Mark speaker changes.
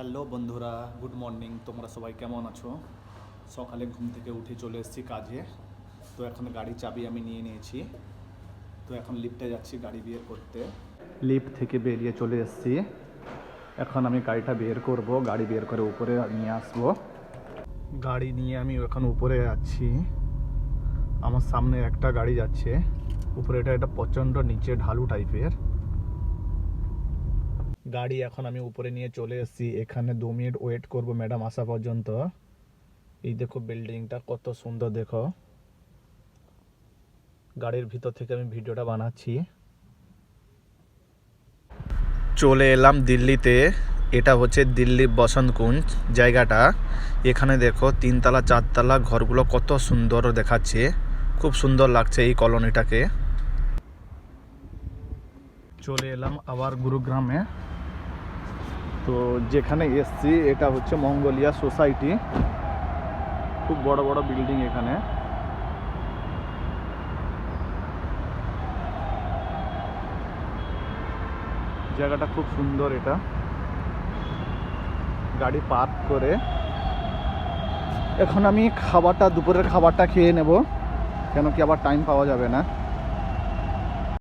Speaker 1: Hello বন্ধুরা, good morning. তোমরা সবাই কেমন আছো? সকালে ঘুম থেকে উঠে চলে এসেছি কাজে। তো এখন গাড়ি চাবি আমি নিয়ে নিয়েছি। তো এখন লিফটে যাচ্ছি গাড়ি বের করতে। লিফট থেকে বেরিয়ে চলে এসেছি। এখন আমি গাড়িটা বের করব, গাড়ি বের করে উপরে নিয়ে আসব। গাড়ি নিয়ে আমি এখন উপরে যাচ্ছি। আমার সামনে একটা গাড়ি যাচ্ছে। উপরে এটা একটা প্রচণ্ড নিচে ঢালু টাইপের গাড়ি এখন আমি উপরে নিয়ে চলে এসেছি। এখানে দু মিনিট ওয়েট করব ম্যাডাম আসা পর্যন্ত। এই দেখো বিল্ডিংটা কত সুন্দর দেখো। গাড়ির ভিতর থেকে আমি ভিডিওটা বানাচ্ছি। চলে এলাম দিল্লিতে। এটা হচ্ছে দিল্লি বসন্তকুঞ্জ জায়গাটা। এখানে দেখো তিনতলা, চারতলা ঘরগুলো কত সুন্দর দেখাচ্ছে। খুব সুন্দর লাগছে এই কলোনিটাকে। চলে এলাম আবার গুরুগ্রামে। তো যেখানে এসছি, এটা হচ্ছে মঙ্গোলিয়া সোসাইটি। খুব বড় বড় বিল্ডিং এখানে। জায়গাটা খুব সুন্দর এটা। গাড়ি পার্ক করে। এখন আমি খাবারটা, দুপুরের খাবারটা খেয়ে নেব। কেন কি আবার টাইম পাওয়া যাবে না।